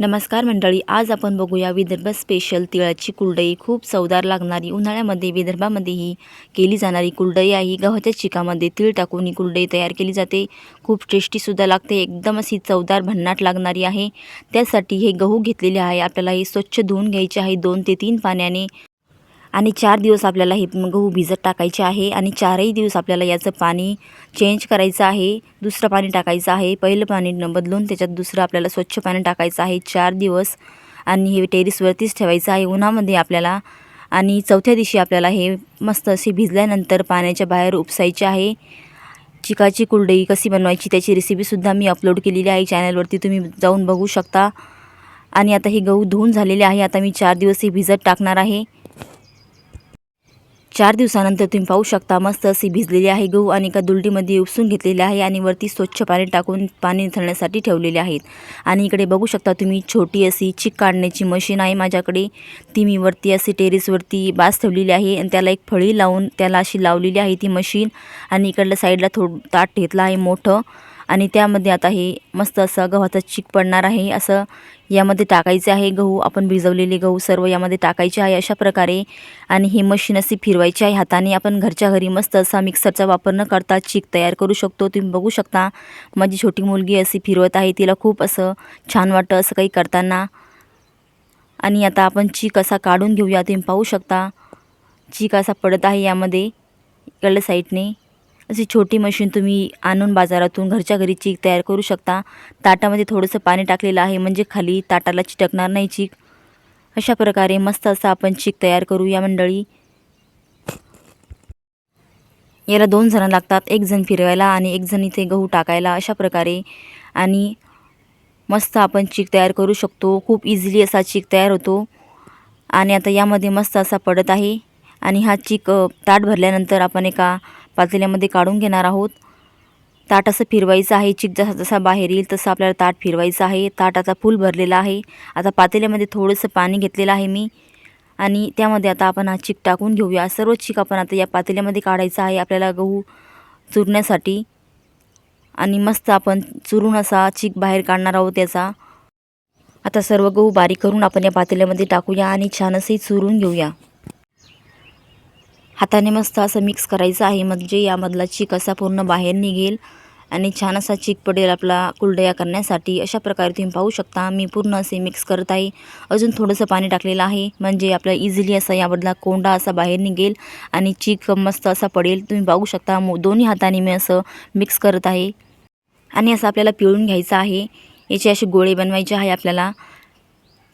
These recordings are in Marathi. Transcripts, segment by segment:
नमस्कार मंडळी आज आपण बघूया विदर्भ स्पेशल तिळाची कुलडई खूप चवदार लागणारी उन्हाळ्यामध्ये विदर्भामध्येही केली जाणारी कुलडई आहे. गव्हाच्या चिकामध्ये तीळ टाकून ही कुलडई तयार केली जाते. खूप टेस्टीसुद्धा लागते. एकदम अशी चवदार भन्नाट लागणारी आहे. त्यासाठी हे गहू घेतलेले आहे. आपल्याला हे स्वच्छ धुवून घ्यायचे आहे. दोन ते तीन पाण्याने आणि चार दिवस आपल्याला हे गहू भिजत टाकायचे आहे आणि चारही दिवस आपल्याला याचं पाणी चेंज करायचं आहे. दुसरं पाणी टाकायचं आहे. पहिलं पाणी न बदलून त्याच्यात दुसरं आपल्याला स्वच्छ पाणी टाकायचं आहे. चार दिवस आणि हे टेरिसवरतीच ठेवायचं आहे. उन्हामध्ये आपल्याला आणि चौथ्या दिवशी आपल्याला हे मस्त असे भिजल्यानंतर पाण्याच्या बाहेर उपसायचे आहे. चिकाची कुलडई कशी बनवायची त्याची रेसिपीसुद्धा मी अपलोड केलेली आहे. चॅनलवरती तुम्ही जाऊन बघू शकता. आणि आता हे गहू धुवून झालेले आहे. आता मी चार दिवस हे भिजत टाकणार आहे. चार दिवसानंतर तुम्ही पाहू शकता मस्त अशी भिजलेली आहे गहू आणि एका दुलटीमध्ये उपसून घेतलेली आहे आणि वरती स्वच्छ पाणी टाकून पाणी निथळण्यासाठी ठेवलेले आहेत. आणि इकडे बघू शकता तुम्ही छोटी अशी चिक काढण्याची मशीन आहे माझ्याकडे. ती मी वरती अशी टेरेसवरती बास ठेवलेली आहे आणि त्याला एक फळी लावून त्याला अशी लावलेली आहे ती मशीन. आणि इकडल्या साईडला थोडं ताट घेतला आहे मोठं. आणि त्यामध्ये आता हे मस्त असं गव्हाचा चीक पडणार आहे. असं यामध्ये टाकायचे आहे. गहू आपण भिजवलेले गहू सर्व यामध्ये टाकायचे आहे अशा प्रकारे. आणि ही मशीन अशी फिरवायची आहे हाताने. आपण घरच्या घरी मस्त असा मिक्सरचा वापर न करता चीक तयार करू शकतो. तुम्ही बघू शकता माझी छोटी मुलगी अशी फिरवत आहे. तिला खूप असं छान वाटतं असं काही करताना. आणि आता आपण चीक असा काढून घेऊया. तुम्ही पाहू शकता चीक असा पडत आहे यामध्ये. इकडल्या साईडने. अशी छोटी मशीन तुम्ही आणून बाजारातून घरच्या घरी चीक तयार करू शकता. ताटामध्ये थोडंसं पाणी टाकलेलं आहे म्हणजे खाली ताटाला चिटकणार नाही चीक. अशा प्रकारे मस्त असं आपण चीक तयार करू या मंडळी. याला दोन जण लागतात एक जण फिरवायला आणि एक जण इथे गहू टाकायला अशा प्रकारे. आणि मस्त आपण चीक तयार करू शकतो. खूप इझिली असा चीक तयार होतो. आणि आता यामध्ये मस्त असा पडत आहे. आणि हा चीक ताट भरल्यानंतर आपण एका पातेल्यामध्ये काढून घेणार आहोत. ताट असं फिरवायचं आहे. चिक जसा जसा बाहेर येईल तसं आपल्याला ताट फिरवायचं आहे. ताट आता फुल भरलेला आहे. आता पातेल्यामध्ये थोडंसं पाणी घेतलेलं आहे मी. आणि त्यामध्ये आता आपण हा चिक टाकून घेऊया. सर्व चिक आपण आता या पातेल्यामध्ये काढायचा आहे. आपल्याला गहू चुरण्यासाठी. आणि मस्त आपण चुरून असा चिक बाहेर काढणार आहोत त्याचा. आता सर्व गहू बारीक करून आपण या पातेल्यामध्ये टाकूया आणि छानसही चुरून घेऊया. हाताने मस्त असं मिक्स करायचं आहे. म्हणजे यामधला चीक असा पूर्ण बाहेर निघेल आणि छान असा चीक पडेल आपला कुलडया करण्यासाठी अशा प्रकारे तुम्ही पाहू शकता. मी पूर्ण असे मिक्स करत आहे. अजून थोडंसं पाणी टाकलेलं आहे. म्हणजे आपला इझिली असा यामधला कोंडा असा बाहेर निघेल आणि चीक मस्त असा पडेल. तुम्ही पाहू शकता मो दोन्ही हाताने मी असं मिक्स करत आहे. आणि असं आपल्याला पिळून घ्यायचं आहे. याचे असे गोळे बनवायचे आहे आपल्याला.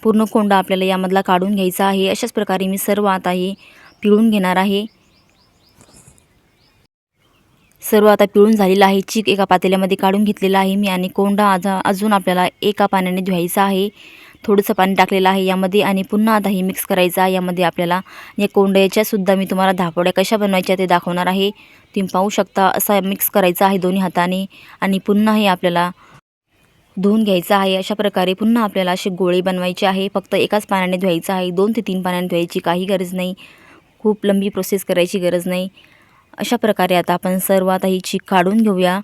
पूर्ण कोंडा आपल्याला यामधला काढून घ्यायचा आहे. अशाच प्रकारे मी सर्व आता हे पिळून घेणार आहे. सर्व आता पिळून झालेलं आहे. चीक एका पातेल्यामध्ये काढून घेतलेला आहे. मी आणि कोंडा आजा अजून आपल्याला एका पाण्याने धुवायचा आहे. थोडंसं पाणी टाकलेलं आहे यामध्ये आणि पुन्हा आता हे मिक्स करायचं आहे. यामध्ये आपल्याला या कोंड्याच्यासुद्धा मी तुम्हाला धापोड्या कशा बनवायच्या ते दाखवणार आहे. तुम्ही पाहू शकता असा मिक्स करायचा आहे दोन्ही हाताने आणि पुन्हा हे आपल्याला धुवून घ्यायचं आहे. अशा प्रकारे पुन्हा आपल्याला असे गोळे बनवायचे आहे. फक्त एकाच पाण्याने धुवायचं आहे. दोन ते तीन पाण्याने धुवायची काही गरज नाही. खूप लंबी प्रोसेस करायची गरज नाही. अशा प्रकारे आता आपण सर्व आता ही चीक काढून घेऊया.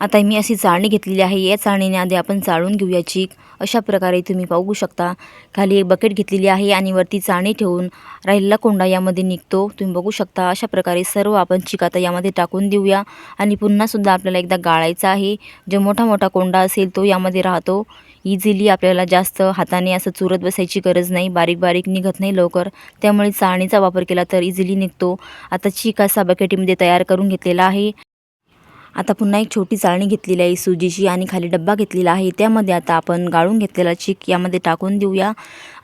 आता मी अशी चाळणी घेतलेली आहे. या चाळणीने आधी आपण चाळून घेऊया चीक. अशा प्रकारे तुम्ही पाहू शकता. खाली एक बकेट घेतलेली आहे आणि वरती चाळणी ठेवून राहिलेला कोंडा यामध्ये निघतो. तुम्ही बघू शकता. अशा प्रकारे सर्व आपण चीक आता यामध्ये टाकून देऊया. आणि पुन्हासुद्धा आपल्याला एकदा गाळायचा आहे. जो मोठा मोठा कोंडा असेल तो यामध्ये राहतो. इझिली आपल्याला जास्त हाताने असं चुरत बसायची गरज नाही बारीक बारीक निघत नाही लवकर. त्यामुळे चाळणीचा वापर केला तर इझिली निघतो. आता चीक असा बकेटीमध्ये तयार करून घेतलेला आहे. आता पुन्हा एक छोटी चाळणी घेतलेली आहे सुजीची आणि खाली डब्बा घेतलेला आहे. त्यामध्ये आता आपण गाळून घेतलेला चीक यामध्ये टाकून देऊया.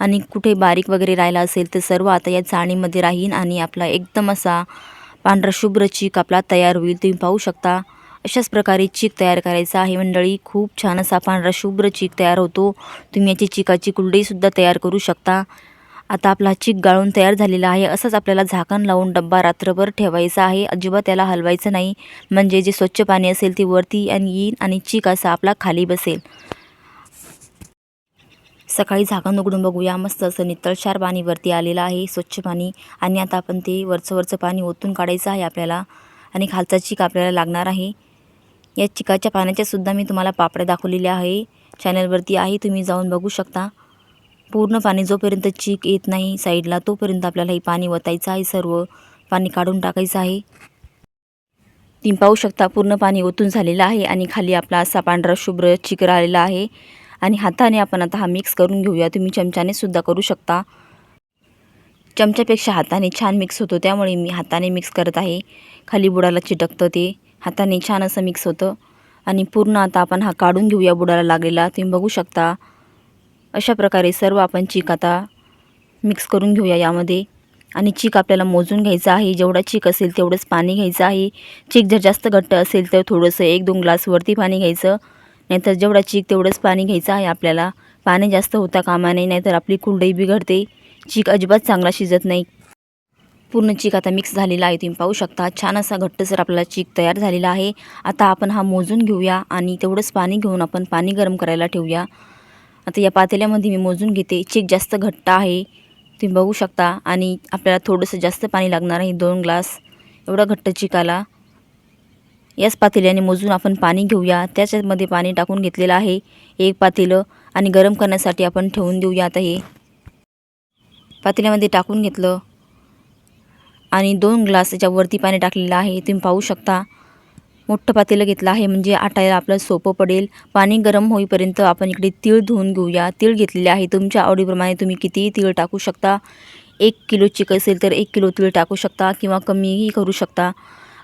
आणि कुठे बारीक वगैरे राहिला असेल तर सर्व आता या चाळणीमध्ये राहीन आणि आपला एकदम असा पांढरा शुभ्र चीक आपला तयार होईल. तुम्ही पाहू शकता. अशाच प्रकारे चीक तयार करायचा आहे. मंडळी खूप छान असा पांढरा शुभ्र चीक तयार होतो. तुम्ही याची चिकाची कुलडीसुद्धा तयार करू शकता. आता आपला चीक गाळून तयार झालेला आहे. असंच आपल्याला झाकण लावून डब्बा रात्रभर ठेवायचा आहे. अजिबात त्याला हलवायचं नाही. म्हणजे जे स्वच्छ पाणी असेल ते वरती आणि येईन आणि चीक असा आपला खाली बसेल. सकाळी झाकण उघडून बघूया. मस्त असं नितळशार पाणी वरती आलेलं आहे. स्वच्छ पाणी. आणि आता आपण ते वरचं वरचं पाणी ओतून काढायचं आहे आपल्याला. आणि खालचा चीक आपल्याला लागणार आहे. या चिकाच्या पाण्याच्या सुद्धा मी तुम्हाला पापड्या दाखवलेल्या आहे. चॅनलवरती आहे तुम्ही जाऊन बघू शकता. पूर्ण पाणी जोपर्यंत चीक येत नाही साईडला तोपर्यंत आपल्याला हे पाणी वतायचं आहे सर्व. पाणी काढून टाकायचं आहे. तुम्ही पाहू शकता पूर्ण पाणी ओतून झालेलं आहे आणि खाली आपला असा पांढरा शुभ्र चिक राहिलेला आहे. आणि हाताने आपण आता हा मिक्स करून घेऊया. तुम्ही चमच्याने सुद्धा करू शकता. चमच्यापेक्षा हाताने छान मिक्स होतो त्यामुळे मी हाताने मिक्स करत आहे. खाली बुडाला चिटकतं ते. हाताने छान असं मिक्स होतं. आणि पूर्ण आता आपण हा काढून घेऊया बुडाला लागलेला. तुम्ही बघू शकता. अशा प्रकारे सर्व आपण चीक आता मिक्स करून घेऊया यामध्ये. आणि चीक आपल्याला मोजून घ्यायचं आहे. जेवढा चीक असेल तेवढंच पाणी घ्यायचं आहे. चीक जर जास्त घट्ट असेल तर थोडंसं एक दोन ग्लास वरती पाणी घ्यायचं. नाहीतर जेवढा चीक तेवढंच पाणी घ्यायचं आहे आपल्याला. पाणी जास्त होता कामा नाही नाहीतर आपली कुरडई बिघडते. चीक अजिबात चांगला शिजत नाही. पूर्ण चीक आता मिक्स झालेला आहे. तुम्ही पाहू शकता छान असा घट्टसर आपला चीक तयार झालेला आहे. आता आपण हा मोजून घेऊया आणि तेवढंच पाणी घेऊन आपण पाणी गरम करायला ठेवूया. आता या पातेल्यामध्ये मी मोजून घेते. चीक जास्त घट्ट आहे. तुम्ही बघू शकता आणि आपल्याला थोडंसं जास्त पाणी लागणार आहे. दोन ग्लास एवढा घट्ट चीक आला याच पातेल्याने मोजून आपण पाणी घेऊया. त्याच्यामध्ये पाणी टाकून घेतलेलं आहे. एक पातेलं आणि गरम करण्यासाठी आपण ठेवून देऊया आता हे. पातेल्यामध्ये टाकून घेतलं. आणि दोन ग्लास याच्यावरती पाणी टाकलेलं आहे. तुम्ही पाहू शकता. मोठं पातेलं घेतलं आहे. म्हणजे आटायला आपलं सोपं पडेल. पाणी गरम होईपर्यंत आपण इकडे तीळ धुवून घेऊया. तीळ घेतलेले आहे. तुमच्या आवडीप्रमाणे तुम्ही कितीही तीळ टाकू शकता. एक किलो चिक असेल तर एक किलो तीळ टाकू शकता किंवा कमीही करू शकता.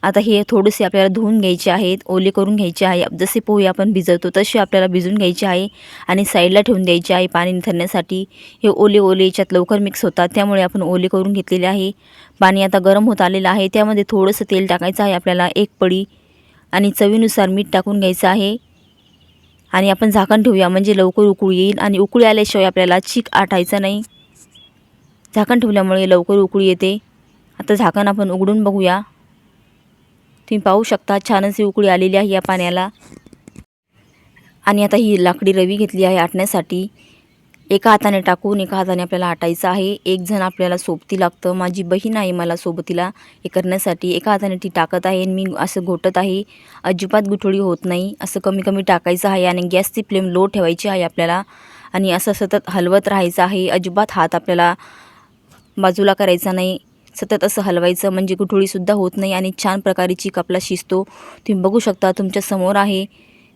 आता हे थोडेसे आपल्याला धुवून घ्यायचे आहेत ओले करून घ्यायचे आहे जसे पोहे आपण भिजवतो तसे आपल्याला भिजून घ्यायचे आहे आणि साईडला ठेवून द्यायचे आहे पाणी निथरण्यासाठी. हे ओले ओले याच्यात लवकर मिक्स होतात त्यामुळे आपण ओले करून घेतलेले आहे. पाणी आता गरम होत आलेलं आहे त्यामध्ये थोडंसं तेल टाकायचं आहे आपल्याला एक पडी आणि चवीनुसार मीठ टाकून घ्यायचं आहे. आणि आपण झाकण ठेवूया म्हणजे लवकर उकळी येईल. आणि उकळी आल्याशिवाय आपल्याला चीक आटायचं नाही. झाकण ठेवल्यामुळे लवकर उकळी येते. आता झाकण आपण उघडून बघूया. तुम्ही पाहू शकता छान अशी उकळी आलेली आहे या पाण्याला. आणि आता ही लाकडी रवी घेतली आहे आटण्यासाठी. एका हाताने टाकून एका हाताने आपल्याला आटायचं आहे. एक जण आपल्याला सोबती लागतं. माझी बहीण आहे मला सोबतीला हे करण्यासाठी. एका हाताने ती टाकत आहे आणि मी असं घोटत आहे. अजिबात गुठळी होत नाही. असं कमी कमी टाकायचं आहे आणि गॅसची फ्लेम लो ठेवायची आहे आपल्याला. आणि असं सतत हलवत राहायचं आहे. अजिबात हात आपल्याला बाजूला करायचा नाही. सतत असं हलवायचं म्हणजे गुठळीसुद्धा होत नाही आणि छान प्रकारे चीक आपला शिजतो. तुम्ही बघू शकता तुमच्यासमोर आहे.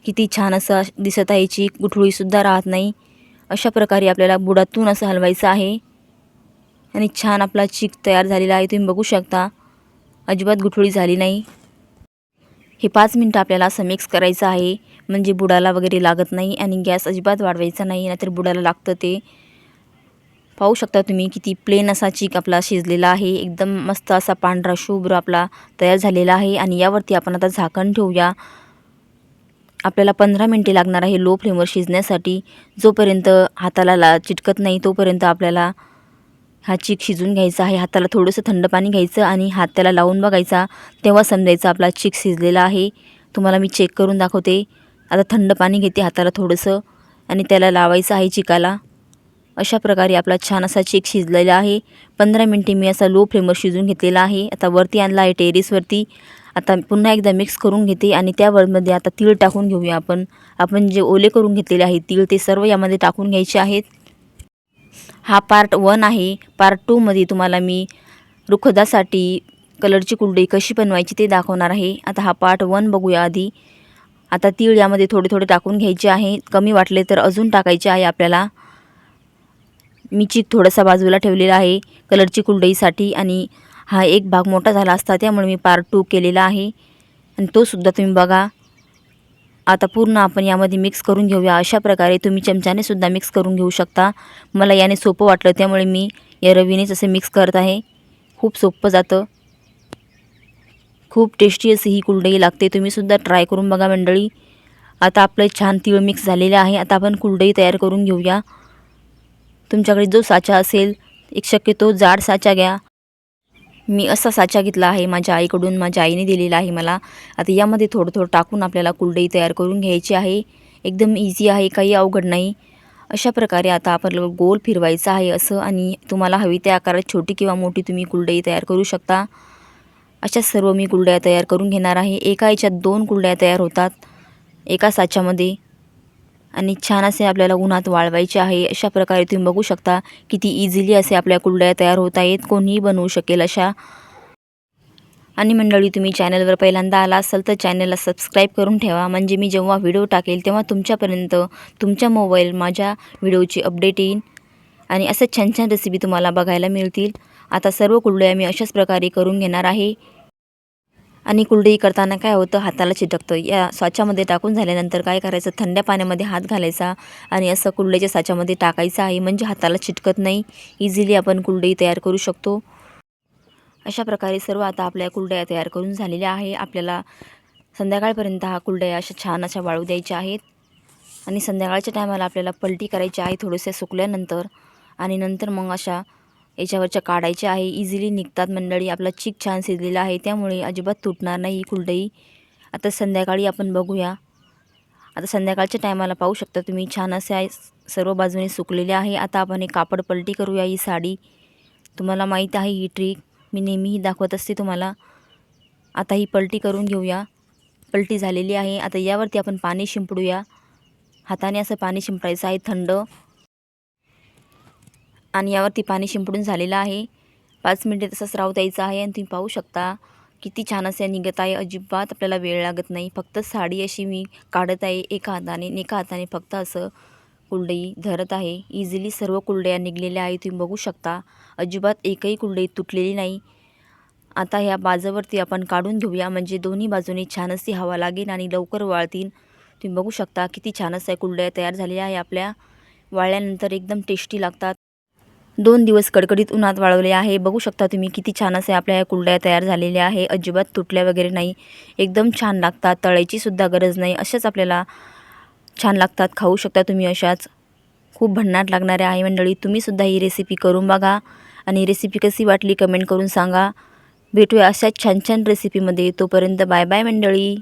किती छान असं दिसत आहे चीक गुठळीसुद्धा राहत नाही. अशा प्रकारे आपल्याला बुडातून असं हलवायचं आहे. आणि छान आपला चीक तयार झालेला आहे. तुम्ही बघू शकता. अजिबात गुठळी झाली नाही. हे पाच मिनटं आपल्याला असं मिक्स करायचं आहे. म्हणजे बुडाला वगैरे लागत नाही आणि गॅस अजिबात वाढवायचा नाही. नाहीतर बुडाला लागतं ते. पाहू शकता तुम्ही किती प्लेन असा चीक आपला शिजलेला आहे. एकदम मस्त असा पांढरा शुभ्र आपला तयार झालेला आहे. आणि यावरती आपण आता झाकण ठेवूया. आपल्याला पंधरा मिनटे लागणार आहे लो फ्लेमवर शिजण्यासाठी. जोपर्यंत हाताला ला चिटकत नाही तोपर्यंत आपल्याला हा चीक शिजून घ्यायचा आहे. हाताला थोडंसं थंड पाणी घ्यायचं आणि हात त्याला लावून बघायचा. तेव्हा समजायचं आपला चीक शिजलेला आहे. तुम्हाला मी चेक करून दाखवते. आता थंड पाणी घेते हाताला थोडंसं. आणि त्याला लावायचं आहे चिकाला अशा प्रकारे आपला छान असा चेक शिजलेला आहे. पंधरा मिनटे मी असा लो फ्लेमवर शिजून घेतलेला आहे. आता वरती आणला आहे टेरेसवरती आता पुन्हा एकदा मिक्स करून घेते आणि त्या वरमध्ये आता तीळ टाकून घेऊया आपण. आपण जे ओले करून घेतलेले आहे तीळ ते सर्व यामध्ये टाकून घ्यायचे आहेत. हा पार्ट वन आहे. पार्ट टूमध्ये तुम्हाला मी रुखदासाठी कलरची कुलडी कशी बनवायची ते दाखवणार आहे. आता हा पार्ट वन बघूया आधी. आता तीळ यामध्ये थोडे थोडे टाकून घ्यायचे आहे. कमी वाटले तर अजून टाकायचे आहे आपल्याला. मी चीक थोडासा बाजूला ठेवलेला आहे. कलरची कुलडईसाठी आणि हा एक भाग मोठा झाला असता त्यामुळे मी पार्ट टू केलेला आहे. आणि तोसुद्धा तुम्ही बघा. आता पूर्ण आपण यामध्ये मिक्स करून घेऊया. अशा प्रकारे तुम्ही चमच्याने सुद्धा मिक्स करून घेऊ शकता. मला याने सोपं वाटलं त्यामुळे मी या रवीनेच असे मिक्स करत आहे. खूप सोपं जातं. खूप टेस्टी अशी ही कुलडई लागते. तुम्हीसुद्धा ट्राय करून बघा मंडळी. आता आपलं छान तीळ मिक्स झालेलं आहे. आता आपण कुलडई तयार करून घेऊया. तुमच्याकडे जो साचा असेल एक शक्यतो जाड साचा घ्या. मी असा साचा घेतला आहे माझ्या आईकडून माझ्या आईने दिलेला आहे मला. आता यामध्ये थोडं थोडं टाकून आपल्याला कुलडई तयार करून घ्यायची आहे. एकदम इझी आहे काही अवघड नाही. अशा प्रकारे आता आपल्याला गोल फिरवायचं आहे असं आणि तुम्हाला हवी त्या आकारात छोटी किंवा मोठी तुम्ही कुलडई तयार करू शकता. अशा सर्व मी कुलड्या तयार करून घेणार आहे. एका याच्यात दोन कुलड्या तयार होतात. एका साच्यामध्ये आणि छान असे आपल्याला उन्हात वाळवायचे आहे अशा प्रकारे तुम्ही बघू शकता किती इझिली असे आपल्या कुरडया तयार होत आहेत कोणीही बनवू शकेल अशा. आणि मंडळी तुम्ही चॅनलवर पहिल्यांदा आला असाल तर चॅनलला सबस्क्राईब करून ठेवा. म्हणजे मी जेव्हा व्हिडिओ टाकेल तेव्हा तुमच्यापर्यंत तुमच्या मोबाईल माझ्या व्हिडिओची अपडेट येईन. आणि असं छान छान रेसिपी तुम्हाला बघायला मिळतील. आता सर्व कुरडया मी अशाच प्रकारे करून घेणार आहे. आणि कुरडई करताना काय होतं? हाताला चिटकतं. या साच्यामध्ये टाकून झाल्यानंतर काय करायचं? थंड्या पाण्यामध्ये हात घालायचा आणि असं कुरडईच्या साच्यामध्ये टाकायचं आहे. म्हणजे हाताला चिटकत नाही. इझिली आपण कुरडई तयार करू शकतो. अशा प्रकारे सर्व आता आपल्या कुरडया तयार करून झालेल्या आहे. आपल्याला संध्याकाळपर्यंत हा कुरडया अशा छान अशा वाळू द्यायच्या आहेत. आणि संध्याकाळच्या टायमाला आपल्याला पलटी करायची आहे थोडेसे सुकल्यानंतर. आणि नंतर मग अशा याच्यावरच्या काढायच्या आहे. इझिली निघतात मंडळी. आपला चिक छान शिजलेला आहे. त्यामुळे अजिबात तुटणार नाही ही कुरडई. आता संध्याकाळी आपण बघूया. आता संध्याकाळच्या टायमाला पाहू शकता तुम्ही. छान असे आहे. सर्व बाजूने सुकलेले आहे. आता आपण एक कापड पलटी करूया ही साडी. तुम्हाला माहीत आहे ही ट्रिक मी नेहमीही दाखवत असते तुम्हाला. आता ही पलटी करून घेऊया. पलटी झालेली आहे. आता यावरती आपण पाणी शिंपडूया. हाताने असं पाणी शिंपडायचं आहे. थंड. आणि यावरती पाणी शिंपडून झालेलं आहे. पाच मिनटे तसंच राहू द्यायचं आहे आणि तुम्ही पाहू शकता किती छान असे निघत आहे. अजिबात आपल्याला वेळ लागत नाही. फक्त साडी अशी मी काढत आहे. एका हाताने एका हाताने फक्त असं कुलडई धरत आहे. इझिली सर्व कुरडया निघलेल्या आहे तुम्ही बघू शकता. अजिबात एकही कुलडई तुटलेली नाही. आता ह्या बाजावरती आपण काढून घेऊया. म्हणजे दोन्ही बाजूने छान अशी हवा लागेल आणि लवकर वाळतील. तुम्ही बघू शकता किती छान असे कुरडया तयार झालेल्या आहे. आपल्या वाळल्यानंतर एकदम टेस्टी लागतात. दोन दिवस कडकडीत उन्हात वाळवले आहे. बघू शकता तुम्ही किती छान असे आपल्या या कुलड्या तयार झालेल्या आहे. अजिबात तुटल्या वगैरे नाही. एकदम छान लागतात. तळायची सुद्धा गरज नाही. अशाच आपल्याला छान लागतात. खाऊ शकता तुम्ही अशाच. खूप भन्नाट लागणाऱ्या आहे मंडळी. तुम्हीसुद्धा ही रेसिपी करून बघा. आणि रेसिपी कशी वाटली कमेंट करून सांगा. भेटूया अशाच छान छान रेसिपीमध्ये तोपर्यंत बाय बाय मंडळी.